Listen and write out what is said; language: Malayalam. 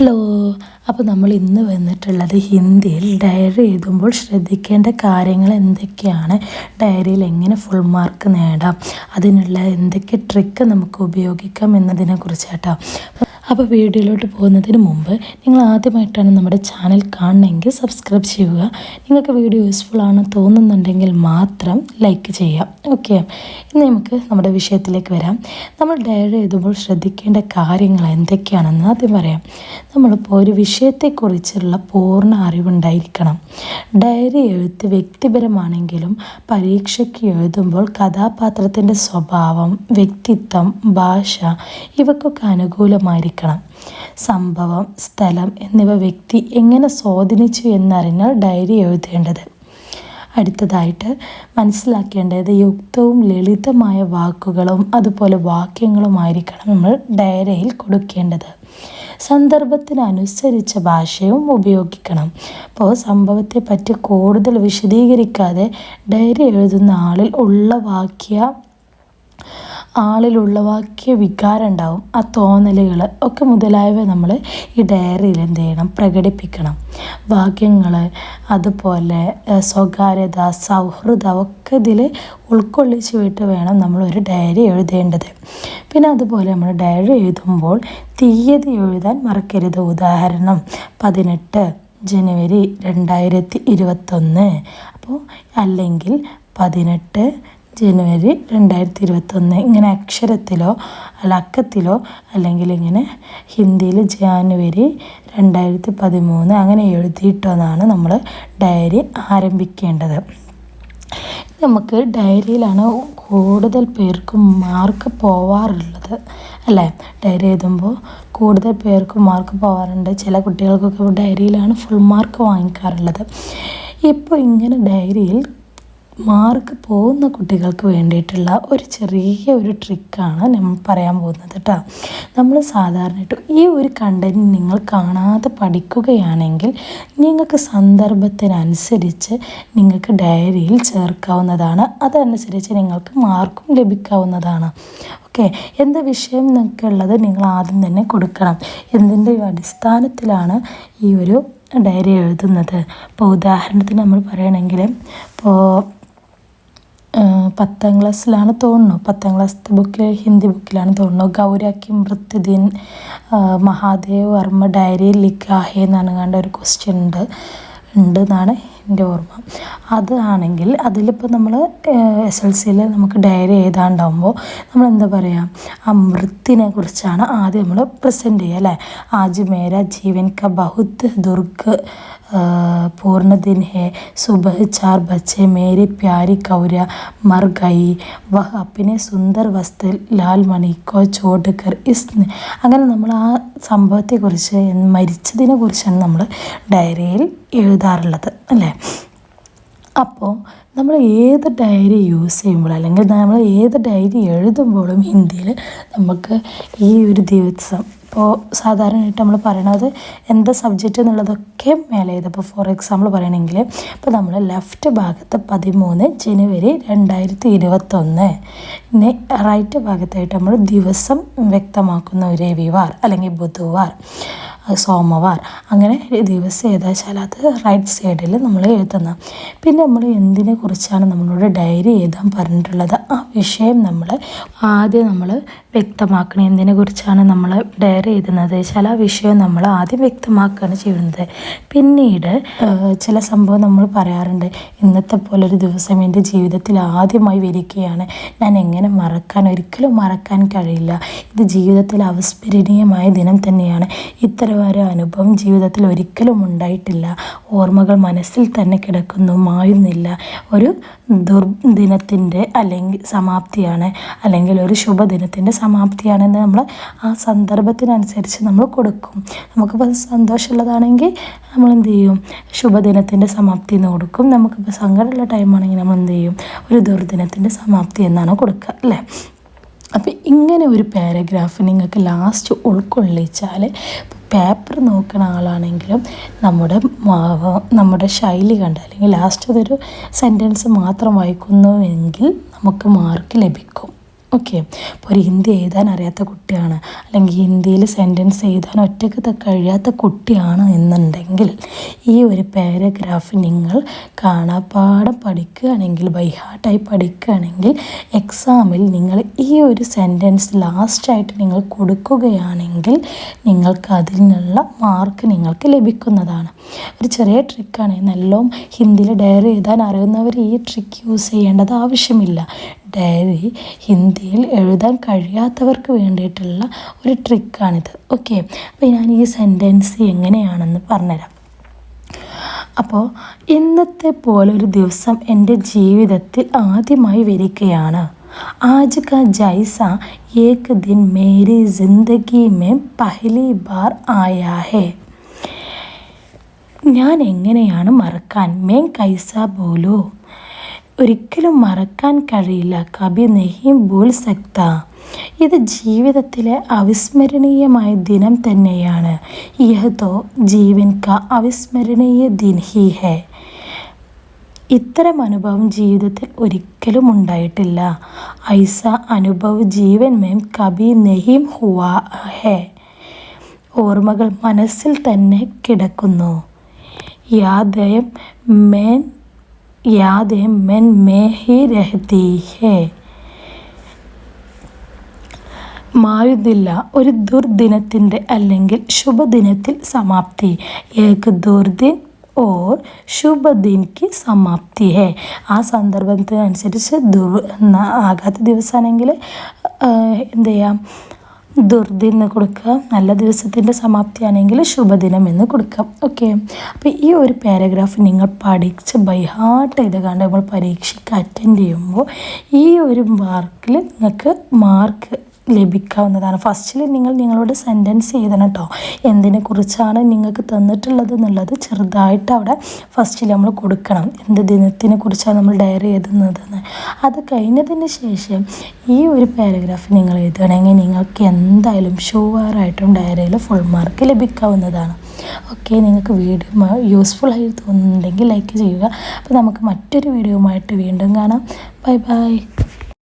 ഹലോ. അപ്പോൾ നമ്മൾ ഇന്ന് വന്നിട്ടുള്ളത് ഹിന്ദിയിൽ ഡയറി എഴുതുമ്പോൾ ശ്രദ്ധിക്കേണ്ട കാര്യങ്ങൾ എന്തൊക്കെയാണ്? ഡയറിയിൽ എങ്ങനെ ഫുൾ മാർക്ക് നേടാം? അതിനുള്ള എന്തൊക്കെ ട്രിക്ക് നമുക്ക് ഉപയോഗിക്കാം എന്നതിനെ കുറിച്ചാട്ടോ അപ്പോൾ വീഡിയോയിലോട്ട് പോകുന്നതിന് മുമ്പ് നിങ്ങൾ ആദ്യമായിട്ടാണ് നമ്മുടെ ചാനൽ കാണണമെങ്കിൽ സബ്സ്ക്രൈബ് ചെയ്യുക. നിങ്ങൾക്ക് വീഡിയോ യൂസ്ഫുൾ ആണ് തോന്നുന്നുണ്ടെങ്കിൽ മാത്രം ലൈക്ക് ചെയ്യാം ഓക്കെ ഇന്ന് നമുക്ക് നമ്മുടെ വിഷയത്തിലേക്ക് വരാം. നമ്മൾ ഡയറി എഴുതുമ്പോൾ ശ്രദ്ധിക്കേണ്ട കാര്യങ്ങൾ എന്തൊക്കെയാണെന്ന് ആദ്യം പറയാം. നമ്മളിപ്പോൾ ഒരു വിഷയത്തെക്കുറിച്ചുള്ള പൂർണ അറിവുണ്ടായിരിക്കണം. ഡയറി എഴുത്ത് വ്യക്തിപരമാണെങ്കിലും പരീക്ഷയ്ക്ക് എഴുതുമ്പോൾ കഥാപാത്രത്തിന്റെ സ്വഭാവം വ്യക്തിത്വം ഭാഷ ഇവക്കൊക്കെ അനുകൂലമായിരിക്കണം സംഭവം സ്ഥലം എന്നിവ വ്യക്തി എങ്ങനെ സ്വാധീനിച്ചു എന്നറിഞ്ഞാൽ ഡയറി എഴുതേണ്ടത്. അടുത്തതായിട്ട് മനസ്സിലാക്കേണ്ടത് യുക്തവും ലളിതമായ വാക്കുകളും അതുപോലെ വാക്യങ്ങളുമായിരിക്കണം നമ്മൾ ഡയറിയിൽ കൊടുക്കേണ്ടത്. സന്ദർഭത്തിനനുസരിച്ച ഭാഷയും ഉപയോഗിക്കണം. അപ്പോൾ സംഭവത്തെ പറ്റി കൂടുതൽ വിശദീകരിക്കാതെ ഡയറി എഴുതുന്ന ആളിൽ ഉള്ള വാക്യ ആളിൽ ഉളവാക്കിയ വികാരം ഉണ്ടാവും ആ തോന്നലുകൾ ഒക്കെ മുതലായവ നമ്മൾ ഈ ഡയറിയിൽ എന്ത് ചെയ്യണം? പ്രകടിപ്പിക്കണം. വാക്യങ്ങൾ അതുപോലെ സ്വകാര്യത സൗഹൃദം ഒക്കെ ഇതിൽ ഉൾക്കൊള്ളിച്ച് വിട്ട് വേണം നമ്മൾ ഒരു ഡയറി എഴുതേണ്ടത്. പിന്നെ അതുപോലെ നമ്മൾ ഡയറി എഴുതുമ്പോൾ തീയതി എഴുതാൻ മറക്കരുത്. ഉദാഹരണം പതിനെട്ട് ജനുവരി രണ്ടായിരത്തി ഇരുപത്തൊന്ന്. അപ്പോൾ അല്ലെങ്കിൽ പതിനെട്ട് ജനുവരി രണ്ടായിരത്തി ഇരുപത്തൊന്ന് ഇങ്ങനെ അക്ഷരത്തിലോ അല്ല അക്കത്തിലോ അല്ലെങ്കിൽ ഇങ്ങനെ ഹിന്ദിയിൽ ജാനുവരി രണ്ടായിരത്തി പതിമൂന്ന് അങ്ങനെ എഴുതിയിട്ടതാണ് നമ്മൾ ഡയറി ആരംഭിക്കേണ്ടത്. നമുക്ക് ഡയറിയിലാണ് കൂടുതൽ പേർക്കും മാർക്ക് പോവാറുള്ളത് അല്ലേ? ഡയറി എഴുതുമ്പോൾ കൂടുതൽ പേർക്ക് മാർക്ക് പോവാറുണ്ട്. ചില കുട്ടികൾക്കൊക്കെ ഡയറിയിലാണ് ഫുൾ മാർക്ക് വാങ്ങിക്കാറുള്ളത്. ഇപ്പോൾ ഇങ്ങനെ ഡയറിയിൽ മാർക്ക് പോകുന്ന കുട്ടികൾക്ക് വേണ്ടിയിട്ടുള്ള ഒരു ചെറിയ ഒരു ട്രിക്കാണ് നമ്മൾ പറയാൻ പോകുന്നത് കേട്ടോ നമ്മൾ സാധാരണ ഈ ഒരു കണ്ടന്റ് നിങ്ങൾ കാണാതെ പഠിക്കുകയാണെങ്കിൽ നിങ്ങൾക്ക് സന്ദർഭത്തിനനുസരിച്ച് നിങ്ങൾക്ക് ഡയറിയിൽ ചേർക്കാവുന്നതാണ്. അതനുസരിച്ച് നിങ്ങൾക്ക് മാർക്കും ലഭിക്കാവുന്നതാണ്. ഓക്കെ എന്ത് വിഷയം നിങ്ങൾക്കുള്ളത് നിങ്ങൾ ആദ്യം തന്നെ കൊടുക്കണം. എന്തിന്റെ അടിസ്ഥാനത്തിലാണ് ഈ ഒരു ഡയറി എഴുതുന്നത്? ഇപ്പോൾ ഉദാഹരണത്തിന് നമ്മൾ പറയുകയാണെങ്കിൽ ഇപ്പോൾ പത്താം ക്ലാസ്സിലാണ് തോന്നുന്നു. പത്താം ക്ലാസ്സിലത്തെ ബുക്കിൽ ഹിന്ദി ബുക്കിലാണ് തോന്നുന്നു. ഗൗരാക്കി മൃത്യുദിൻ മഹാദേവ് വർമ്മ ഡയറി ലിഖാഹെ എന്നാണ് കണ്ട ഒരു ക്വസ്റ്റ്യൻ ഉണ്ട്. ഉണ്ട് എന്നാണ് എൻ്റെ ഓർമ്മ അതാണെങ്കിൽ അതിലിപ്പോൾ നമ്മൾ എസ് എൽ സിയിൽ നമുക്ക് ഡയറി എഴുതാണ്ടാവുമ്പോൾ നമ്മൾ എന്താ പറയുക ആ മൃത്തിനെ കുറിച്ചാണ് ആദ്യം നമ്മൾ പ്രസൻറ്റ് ചെയ്യുക അല്ലേ ആജ് മേര ജീവൻ ക ബഹുത് ദുർഗ് पूर्ण दिन है सुबह चार बच्चे मेरी प्यारी कौरिया मर गई वह अपने सुंदर वस्त्र ലാൽ മണിക്കോ ചോടുക്കർ ഇസ് അങ്ങനെ നമ്മൾ ആ സംഭവത്തെക്കുറിച്ച് മരിച്ചതിനെ കുറിച്ചാണ് നമ്മൾ ഡയറിയിൽ എഴുതാറുള്ളത് അല്ലേ? അപ്പോൾ നമ്മൾ ഏത് ഡയറി യൂസ് ചെയ്യുമ്പോൾ അല്ലെങ്കിൽ നമ്മൾ ഏത് ഡയറി എഴുതുമ്പോഴും ഹിന്ദിയിൽ നമുക്ക് ഈ ഒരു ദിവസം ഇപ്പോൾ സാധാരണയായിട്ട് നമ്മൾ പറയണത് എന്താ സബ്ജക്റ്റ് എന്നുള്ളതൊക്കെ മേലെ ചെയ്ത് ഫോർ എക്സാമ്പിൾ പറയണമെങ്കിൽ ഇപ്പോൾ നമ്മൾ ലെഫ്റ്റ് ഭാഗത്ത് പതിമൂന്ന് ജനുവരി രണ്ടായിരത്തി ഇരുപത്തൊന്ന് പിന്നെ റൈറ്റ് ഭാഗത്തായിട്ട് നമ്മൾ ദിവസം വ്യക്തമാക്കുന്ന ഒരു രവിവാർ അല്ലെങ്കിൽ ബുധവാർ. സോമവാർ. അങ്ങനെ ദിവസം ഏതാച്ചാൽ അത് റൈറ്റ് സൈഡിൽ നമ്മൾ എഴുതുന്ന. പിന്നെ നമ്മൾ എന്തിനെ കുറിച്ചാണ് നമ്മളോട് ഡയറി എഴുതാൻ പറഞ്ഞിട്ടുള്ളത്? ആ വിഷയം നമ്മൾ ആദ്യം നമ്മൾ വ്യക്തമാക്കണം. എന്തിനെ കുറിച്ചാണ് നമ്മൾ ഡയറി എഴുതുന്നത്? വെച്ചാൽ ആ വിഷയം നമ്മൾ ആദ്യം വ്യക്തമാക്കുകയാണ് ചെയ്യുന്നത്. പിന്നീട് ചില സംഭവം നമ്മൾ പറയാറുണ്ട്. ഇന്നത്തെ പോലെ ഒരു ദിവസം എന്റെ ജീവിതത്തിൽ ആദ്യമായി വരികയാണ്. ഞാൻ എങ്ങനെ മറക്കാൻ ഒരിക്കലും മറക്കാൻ കഴിയില്ല. ഇത് ജീവിതത്തിൽ അവസ്മരണീയമായ ദിനം തന്നെയാണ്. ഇത്തരം ഒരു അനുഭവം ജീവിതത്തിൽ ഒരിക്കലും ഉണ്ടായിട്ടില്ല. ഓർമ്മകൾ മനസ്സിൽ തന്നെ കിടക്കുന്നു. മായുന്നില്ല. ഒരു ദുർദിനത്തിന്റെ അല്ലെങ്കിൽ സമാപ്തിയാണ്. അല്ലെങ്കിൽ ഒരു ശുഭദിനത്തിന്റെ സമാപ്തിയാണെന്ന് നമ്മൾ ആ സന്ദർഭത്തിനനുസരിച്ച് നമ്മൾ കൊടുക്കും. നമുക്കിപ്പോൾ സന്തോഷമുള്ളതാണെങ്കിൽ നമ്മൾ എന്ത് ചെയ്യും? ശുഭദിനത്തിന്റെ സമാപ്തി എന്ന് കൊടുക്കും. നമുക്കിപ്പോൾ സങ്കടമുള്ള ടൈമാണെങ്കിൽ നമ്മൾ എന്ത് ചെയ്യും? ഒരു ദുർദിനത്തിന്റെ സമാപ്തി എന്നാണ് കൊടുക്കുക അല്ലേ? അപ്പം ഇങ്ങനെ ഒരു പാരഗ്രാഫ് നിങ്ങൾക്ക് ലാസ്റ്റ് ഉൾക്കൊള്ളിച്ചാൽ പേപ്പർ നോക്കുന്ന ആളാണെങ്കിലും നമ്മുടെ നമ്മുടെ ശൈലി കണ്ട് അല്ലെങ്കിൽ ലാസ്റ്റ് അതൊരു സെന്റൻസ് മാത്രം വായിക്കുന്നുവെങ്കിൽ നമുക്ക് മാർക്ക് ലഭിക്കും. ഓക്കെ ഇപ്പോൾ ഒരു ഹിന്ദി എഴുതാൻ അറിയാത്ത കുട്ടിയാണ് അല്ലെങ്കിൽ ഹിന്ദിയിൽ സെന്റൻസ് എഴുതാൻ ഒറ്റയ്ക്ക് കഴിയാത്ത കുട്ടിയാണ് എന്നുണ്ടെങ്കിൽ ഈ ഒരു പാരഗ്രാഫ് നിങ്ങൾ കാണാപ്പാടം പഠിക്കുകയാണെങ്കിൽ ബൈഹാർട്ടായി പഠിക്കുകയാണെങ്കിൽ എക്സാമിൽ നിങ്ങൾ ഈ ഒരു സെന്റൻസ് ലാസ്റ്റായിട്ട് നിങ്ങൾ കൊടുക്കുകയാണെങ്കിൽ നിങ്ങൾക്ക് അതിനുള്ള മാർക്ക് നിങ്ങൾക്ക് ലഭിക്കുന്നതാണ്. ഒരു ചെറിയ ട്രിക്കാണ് നല്ലോണം ഹിന്ദിയിൽ ഡയറി എഴുതാൻ അറിയുന്നവർ ഈ ട്രിക്ക് യൂസ് ചെയ്യേണ്ടത് ആവശ്യമില്ല. ഡയറി ഹിന്ദിയിൽ എഴുതാൻ കഴിയാത്തവർക്ക് വേണ്ടിയിട്ടുള്ള ഒരു ട്രിക്കാണിത്. ഓക്കെ. അപ്പോൾ ഞാൻ ഈ സെന്റൻസ് എങ്ങനെയാണെന്ന് പറഞ്ഞുതരാം. അപ്പോൾ ഇന്നത്തെ പോലെ ഒരു ദിവസം എന്റെ ജീവിതത്തിൽ ആദ്യമായി വരികയാണ്. ആജ് കാ ജൈസ ഏക് ദിൻ മേരി ജിന്ദഗി മേ പഹലി ബാർ ആയാ ഹേ. ഞാൻ എങ്ങനെയാണ് മറക്കാൻ? മേൻ കൈസ ബോലോ. ഒരിക്കലും മറക്കാൻ കഴിയില്ല. കബി നെഹീം ഭൂൽ സക്ത. ഇത് ജീവിതത്തിലെ അവിസ്മരണീയമായ ദിനം തന്നെയാണ്. യഹ് തോ ജീവൻ ക അവിസ്മരണീയ ദിൻ ഹി ഹെ. ഇത്തരം അനുഭവം ജീവിതത്തിൽ ഒരിക്കലും ഉണ്ടായിട്ടില്ല. ഐസ അനുഭവ് ജീവൻ മേം കബി നെഹീം ഹുവാ ഹെ. ഓർമ്മകൾ മനസ്സിൽ തന്നെ കിടക്കുന്നു. യാദയം മേൻ യാദേം मन में ही रहती है। മായുന്നില്ല ഒരു ദുർദിനത്തിന്റെ അല്ലെങ്കിൽ ശുഭദിനത്തിൽ സമാപ്തി. ഏക് ദുർദിൻ ഓർ ശുഭദിൻക്ക് സമാപ്തി ഹേ. ആ സന്ദർഭത്തിനനുസരിച്ച് ദുർ ആകാത്ത ദിവസമാണെങ്കിൽ എന്ത് ചെയ്യാം? ദുർദിൻ എന്ന് കൊടുക്കുക. നല്ല ദിവസത്തിന്റെ സമാപ്തിയാണെങ്കിൽ ശുഭദിനം എന്ന് കൊടുക്കാം ഓക്കെ അപ്പോൾ ഈ ഒരു പാരഗ്രാഫ് നിങ്ങൾ പഠിച്ച് ബൈഹാർട്ട് ചെയ്ത് കണ്ട് നമ്മൾ പരീക്ഷയ്ക്ക് അറ്റൻഡ് ചെയ്യുമ്പോൾ ഈ ഒരു മാർക്കിൽ നിങ്ങൾക്ക് മാർക്ക് ലഭിക്കാവുന്നതാണ്. ഫസ്റ്റിൽ നിങ്ങൾ നിങ്ങളോട് സെന്റൻസ് എഴുതണം കേട്ടോ എന്തിനെ കുറിച്ചാണ് നിങ്ങൾക്ക് തന്നിട്ടുള്ളത് എന്നുള്ളത് ചെറുതായിട്ട് അവിടെ ഫസ്റ്റിൽ നമ്മൾ കൊടുക്കണം. എന്ത് ദിനത്തിനെ കുറിച്ചാണ് നമ്മൾ ഡയറി എഴുതുന്നതെന്ന്. അത് കഴിഞ്ഞതിന് ശേഷം ഈ ഒരു പാരഗ്രാഫ് നിങ്ങൾ എഴുതുകയാണെങ്കിൽ നിങ്ങൾക്ക് എന്തായാലും ഷുവറായിട്ടും ഡയറിയിൽ ഫുൾ മാർക്ക് ലഭിക്കാവുന്നതാണ്. ഓക്കെ നിങ്ങൾക്ക് വീഡിയോ യൂസ്ഫുൾ ആയി തോന്നുന്നുണ്ടെങ്കിൽ ലൈക്ക് ചെയ്യുക. അപ്പോൾ നമുക്ക് മറ്റൊരു വീഡിയോയുമായിട്ട് വീണ്ടും കാണാം. Bye bye